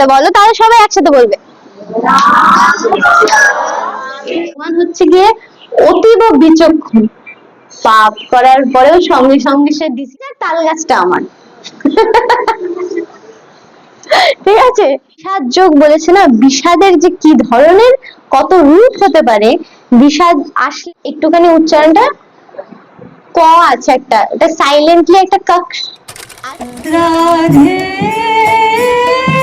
তা বলো, তাহলে সবাই একসাথে বলবে। সমান হচ্ছে গিয়ে অতীব বিচক্ষণ। পাপ করার পরেও সঙ্গে সঙ্গে সে দিছে তাল গাছটা আমার। ঠিক আছে? বিষাদ যোগ বলেছে না, বিষাদের যে কি ধরনের, কত রূপ হতে পারে, বিষাদ আসলে একটুখানি উচ্চারণটা ক আছে একটা এটা সাইলেন্টলি একটা কক রাধে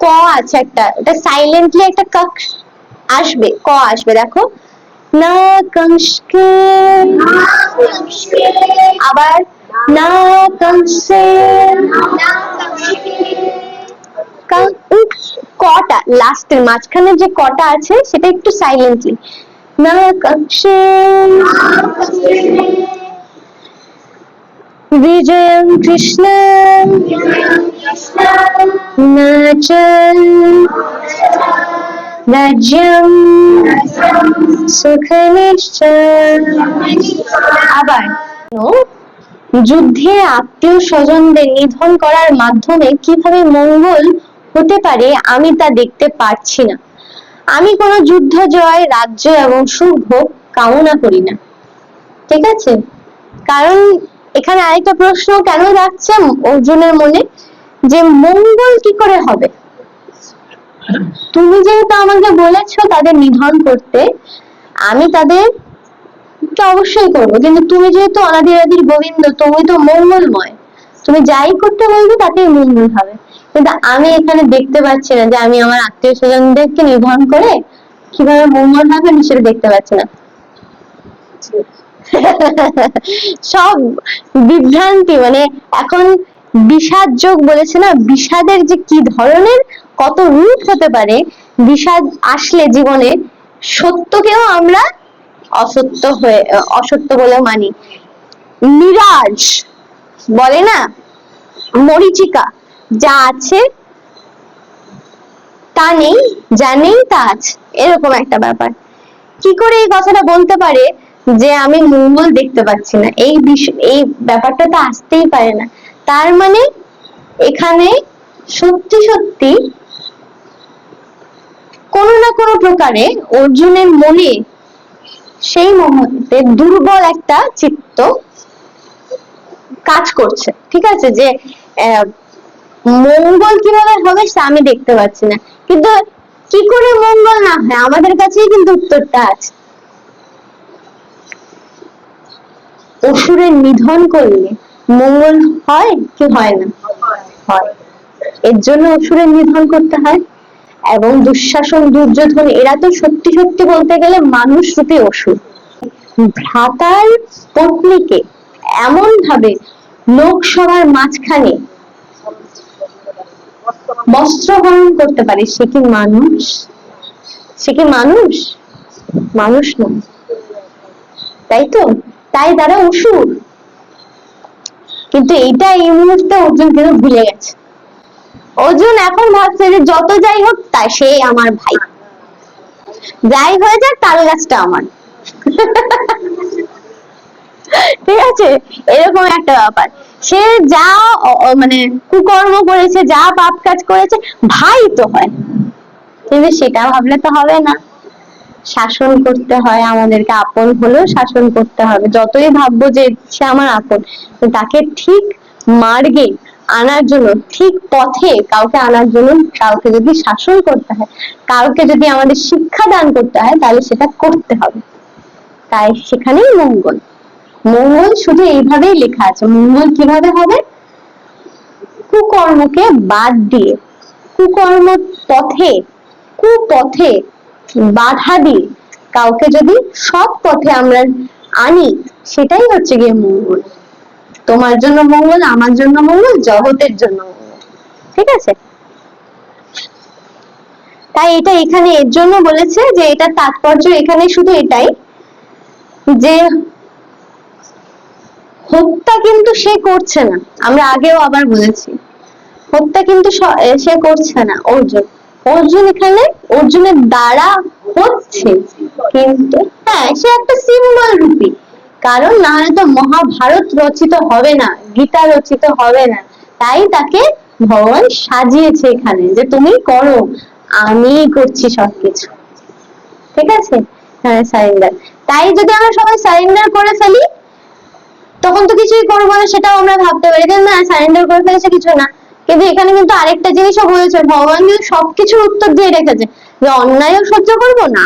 ক আছে একটা এটা সাইলেন্টলি একটা কক আসবে, ক আসবে দেখো। না কংসকে আবার না কংসে কটা, লাস্টের মাঝখানে যে কটা আছে সেটা একটু সাইলেন্টলি না কংসে কৃষ্ণ না চ রাজ্যম সুখনিশ্চয় আবার যুদ্ধে আত্মীয় স্বজনদের নিধন করার মাধ্যমে কীভাবে মঙ্গল হতে পারে, আমি তা দেখতে পারছি না। আমি কোনো যুদ্ধ জয়, রাজ্য এবং সুখ ভোগ কামনা করি না। ঠিক আছে? কারণ এখানে আরেকটা প্রশ্ন, কেন যাচ্ছে অর্জুনের মনে? যে মঙ্গল কি করে হবে? তুমি যেহেতু আমাকে বলেছ তাদের নিধন করতে, আমি তাদের অবশ্যই করব। কিন্তু তুমি যেহেতু অনাদিরাদির গোবিন্দ, তুমি তো মঙ্গলময়। তুমি যাই করতে বলবে তাতেই মঙ্গল হবে। কিন্তু আমি এখানে দেখতে পাচ্ছি না যে আমি আমার আত্মীয় স্বজনদেরকে নিধন করে কীভাবে মঙ্গল হবে আমি সেটা দেখতে পাচ্ছি না। সব বিভ্রান্তি মানে এখন বিষাদ যোগ বলেছে না, বিষাদের যে কি ধরনের, কত রূপ হতে পারে, বিষাদ আসলে জীবনে সত্যকেও আমরা অসত্য হয়ে, অসত্য বলে মানি। মিরাজ বলে না, মরিচিকা, যা আছে তা নেই, যা নেই তা আছে, এরকম একটা ব্যাপার। কি করে এই কথাটা বলতে পারে? যে আমি মঙ্গল দেখতে পাচ্ছি না। এই এই ব্যাপারটা তো আসতেই পারে না। তার মানে এখানে সত্যি সত্যি কোনো না কোনো প্রকারে অর্জুনের মনে সেই মুহূর্তে দুর্বল একটা চিত্ত কাজ করছে। ঠিক আছে? যে মঙ্গল কীভাবে হবে সে আমি দেখতে পাচ্ছি না। কিন্তু কি করে মঙ্গল না হয়? আমাদের কাছেই কিন্তু উত্তরটা আছে। অসুরের নিধন করলে মঙ্গল হয় কি হয় না? হয়। এর জন্য অসুরের নিধন করতে হয় এবং দুঃশাসন, দুর্যোধন, এরা তো সত্যি সত্যি বলতে গেলে মানুষ রূপে অসুর। ভ্রাতার পত্নীকে এমন ভাবে লোকসভার মাঝখানে বস্ত্র হরণ করতে পারে, সে কি মানুষ? সে কি মানুষ? মানুষ নয়। তাই তো? তাই তারা অসুর কিন্তু এইটা এই মুহূর্তে অর্জুন কিন্তু ভুলে গেছে? অর্জুন এখন ভাবছে যে যত যাই হোক, তাই সে আমার ভাই। যাই হয়ে যাক, তাল গাছটা আমার। ঠিক আছে? এরকম একটা ব্যাপার। সে যা মানে কুকর্ম করেছে, যা পাপ কাজ করেছে, ভাই তো হয়। কিন্তু সেটা ভাবলে তো হবে না। শাসন করতে হয়, আমাদেরকে আপন হলেও শাসন করতে হবে। যতই ভাববো যে সে আমার আপন তাকে ঠিক মার্গে আনার জন্য, ঠিক পথে কাউকে আনার জন্য কাউকে যদি শাসন করতে হয়, কাউকে যদি আমাদের শিক্ষা দান করতে হয়, তাহলে সেটা করতে হবে। তাই সেখানেই মঙ্গল। মঙ্গল শুধু এইভাবেই লেখা আছে। মঙ্গল কীভাবে হবে? কুকর্মকে বাদ দিয়ে, কুকর্ম পথে, কুপথে বাধা দিয়ে কাউকে যদি সৎ পথে আমরা আনি, সেটাই হচ্ছে গিয়ে মঙ্গল। তোমার জন্য মঙ্গল, আমার জন্য মঙ্গল, জগতের জন্য ঠিক আছে? তাই এটা এখানে এর জন্য বলেছে যে এটা তাৎপর্য এখানে শুধু এটাই যে হত্যা কিন্তু সে করছে না। আমরা আগেও আবার বলেছি, হত্যা কিন্তু সে করছে না, অর্জুন। অর্জুন এখানে, অর্জুনের দ্বারা হচ্ছে কিন্তু হ্যাঁ সে একটা সিম্বল রূপী। কারণ না হলে তো মহাভারত রচিত হবে না, গীতা রচিত হবে না। তাই তাকে ভগবান সাজিয়েছে এখানে যে তুমি করো, আমি করছি সবকিছু। ঠিক আছে? হ্যাঁ সারেন্ডার। তাই যদি আমরা সবাই সারেন্ডার করে ফেলি, তখন তো কিছুই করব না, সেটাও আমরা ভাবতে পারি। যে না, সারেন্ডার করে ফেলেছে কিছু না। কিন্তু এখানে কিন্তু আরেকটা জিনিসও বলেছে ভগবান কিন্তু সবকিছুর উত্তর দিয়ে রেখেছে যে অন্যায়ও সহ্য করব না,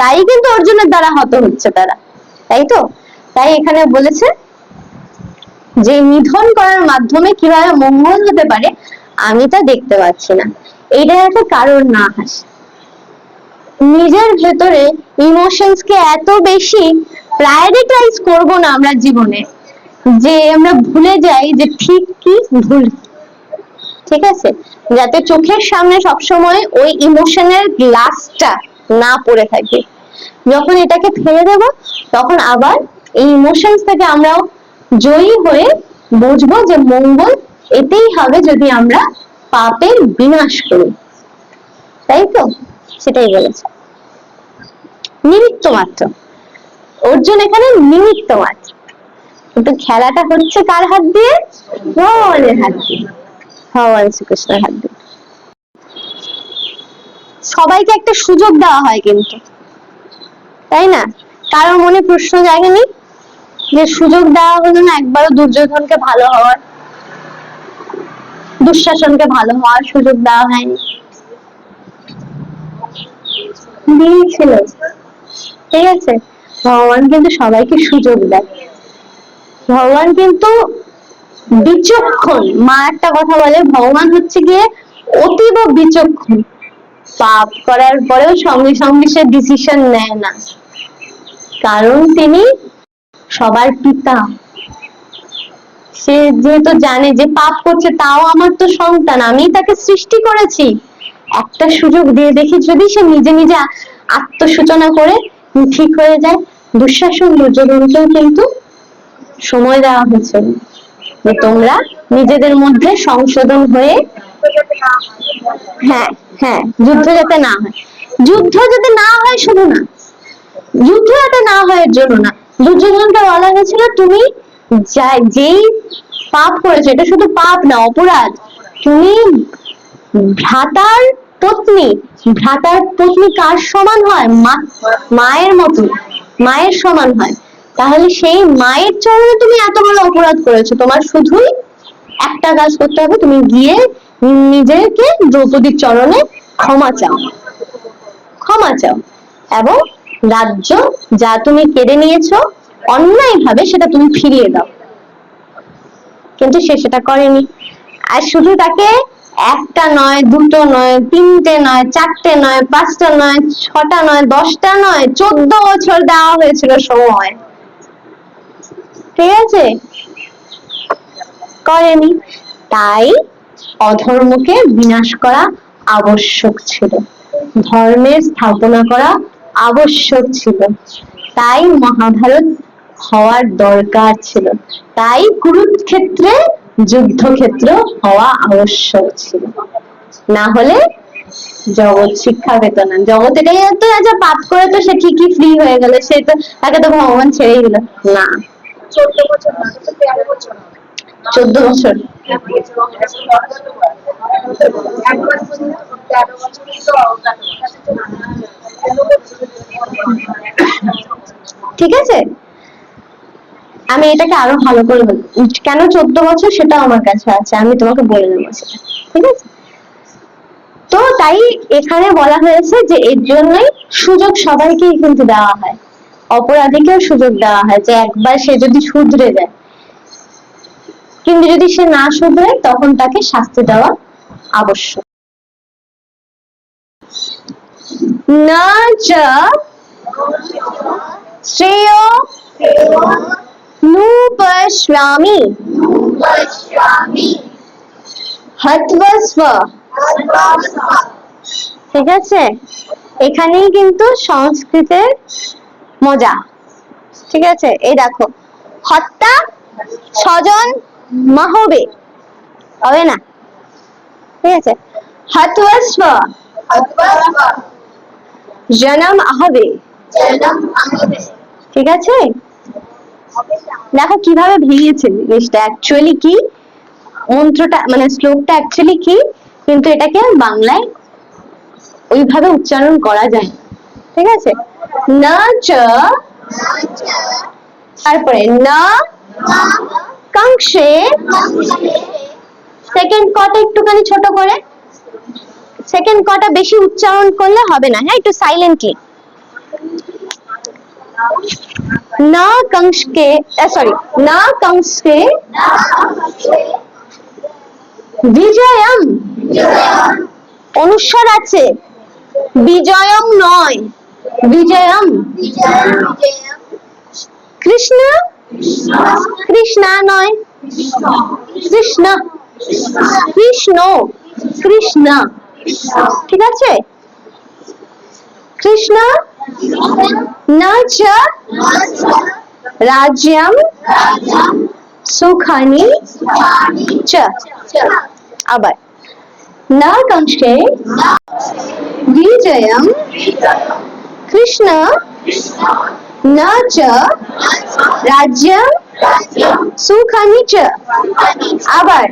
তাই কিন্তু অর্জুনের দ্বারা হত হচ্ছে তারা, তাই তো? তাই এখানে বলেছে যে নিধন করার মাধ্যমে কীভাবে মঙ্গল হতে পারে, আমি তা দেখতে পাচ্ছি না। এটা একটা কারণ না হাসে। নিজের ভেতরে ইমোশনস কে এত বেশি প্রায়োরিটাইজ করব না আমরা জীবনে, যে আমরা ভুলে যাই যে ঠিক কি ভুল কি। ঠিক আছে? যাতে চোখের সামনে সবসময় ওই ইমোশনের গ্লাসটা না পড়ে থাকে। যখন এটাকে ফেলে দেব, তখন আবার এই ইমোশনস থেকে আমরাও জয়ী হয়ে বুঝব যে মঙ্গল এতেই হবে যদি আমরা পাপের বিনাশ করি। তাই তো? সেটাই বলেছে। নিমিত্ত মাত্র অর্জুন এখানে নিমিত্ত মাত্র কিন্তু খেলাটা হচ্ছে কার হাত দিয়ে? ভগবানের হাত দিয়ে। ভগবান শ্রীকৃষ্ণের হাত দিয়ে। সবাইকে একটা সুযোগ দেওয়া হয় কিন্তু। তাই না? কারোর মনে প্রশ্ন জাগেনি? যে সুযোগ দেওয়া হলো না, একবারও দুর্যোধনকে ভালো হওয়ার, দুঃশাসনকে ভালো হওয়ার সুযোগ দেওয়া হয়নি। দিয়েছিল ঠিক আছে? ভগবান কিন্তু সবাইকে সুযোগ দেয়। ভগবান কিন্তু বিচক্ষণ। মা একটা কথা বলে, ভগবান হচ্ছে গিয়ে অতীব বিচক্ষণ। পাপ করার পরেও সঙ্গে সঙ্গে সে ডিসিশন নেয় না। কারণ তিনি সবার পিতা। সে যেহেতু জানে যে পাপ করছে, তাও আমার তো সন্তান আমি তাকে সৃষ্টি করেছি। একটা সুযোগ দিয়ে দেখি যদি সে নিজে নিজে আত্মসূচনা করে ঠিক হয়ে যায়, দুঃশাসন দুর্যোধনকেও কিন্তু সময় দেওয়া হয়েছিল যে তোমরা নিজেদের মধ্যে সংশোধন হয়ে হ্যাঁ হ্যাঁ যুদ্ধ যাতে না হয়। যুদ্ধ যাতে না হয় শুধু না, যুদ্ধ যাতে না হয় জন্য না। দুর্যোধনকে বলা হয়েছিল, তুমি যেই পাপ করেছ, এটা শুধু পাপ না, অপরাধ। তুমি ভ্রাতার পত্নী ভ্রাতার পত্নী কার সমান হয়? মা, মায়ের মতো মায়ের সমান হয়। তাহলে সেই মায়ের চরণে তুমি এত বড় অপরাধ করেছ। তোমার শুধুই একটা কাজ করতে হবে, তুমি গিয়ে নিজেকে দ্রৌপদীর চরণে ক্ষমা চাও। ক্ষমা চাও। এবং রাজ্য যা তুমি কেড়ে নিয়েছো অন্যায় ভাবে সেটা তুমি ফিরিয়ে দাও। কিন্তু সে সেটা করেনি। আর শুধু তাকে একটা নয়, দুটো নয়, তিনটে নয়, চারটে নয়, পাঁচটা নয়, ছটা নয়, দশটা নয়, চোদ্দ বছর দেওয়া হয়েছিল সময়। ঠিক আছে? করেনি। তাই অধর্মকে বিনাশ করা আবশ্যক ছিল। ধর্মের স্থাপনা করা আবশ্যক ছিল। তাই মহাভারত হওয়ার দরকার ছিল। তাই কুরুক্ষেত্রে যুদ্ধক্ষেত্র হওয়া আবশ্যক ছিল। না হলে জগৎ শিক্ষা পেত না। জগৎ এটাই তো যা পাপ করে তো সে ঠিকই ফ্রি হয়ে গেল, সে তো, তাকে তো ভগবান ছেড়েই দিল। না। চোদ্দ বছর। ঠিক আছে? আমি এটাকে আরও ভালো করে কেন চোদ্দ বছর? সেটাও আমার কাছে আছে। আমি তোমাকে বলে দেবো সেটা। ঠিক আছে? তো তাই এখানে বলা হয়েছে যে এর জন্যই সুযোগ সবাইকেই কিন্তু দেওয়া হয়। অপরাধীকেও সুযোগ দেওয়া হয় যে একবার সে যদি শুধরে যায়। কিন্তু যদি সে না শুধরে, তখন তাকে শাস্তি দেওয়া আবশ্যক। ঠিক আছে? এখানেই কিন্তু সংস্কৃতের মজা। ঠিক আছে? এই দেখো। হত্যা স্বজন মাহবে। হবে না? ঠিক আছে? হতবস্ব। জনম আহবে। ঠিক আছে? দেখো কীভাবে ভেঙেছে জিনিসটা। অ্যাকচুয়ালি কি? মন্ত্রটা মানে শ্লোকটা অ্যাকচুয়ালি কি? কিন্তু এটাকে বাংলায় ওইভাবে উচ্চারণ করা যায় ঠিক আছে? তারপরে না, কাংশে সেকেন্ড কটা একটুখানি ছোট করে সেকেন্ড কটা বেশি উচ্চারণ করলে হবে না হ্যাঁ একটু সাইলেন্টলি না কংসকে সরি না কংসকে বিজয়ম। অনুসর আছে, বিজয়ম নয়। విజయం কৃষ্ণ কৃষ্ণা নয় কৃষ্ণ কৃষ্ণ কৃষ্ণ ঠিক আছে? কৃষ্ণ নাচ রাজ্যম সুখানি চ আবার না কংসে বিজয়ম કૃષ્ણ ન ચ રાજ્ય સુખ અને ચ આભાર.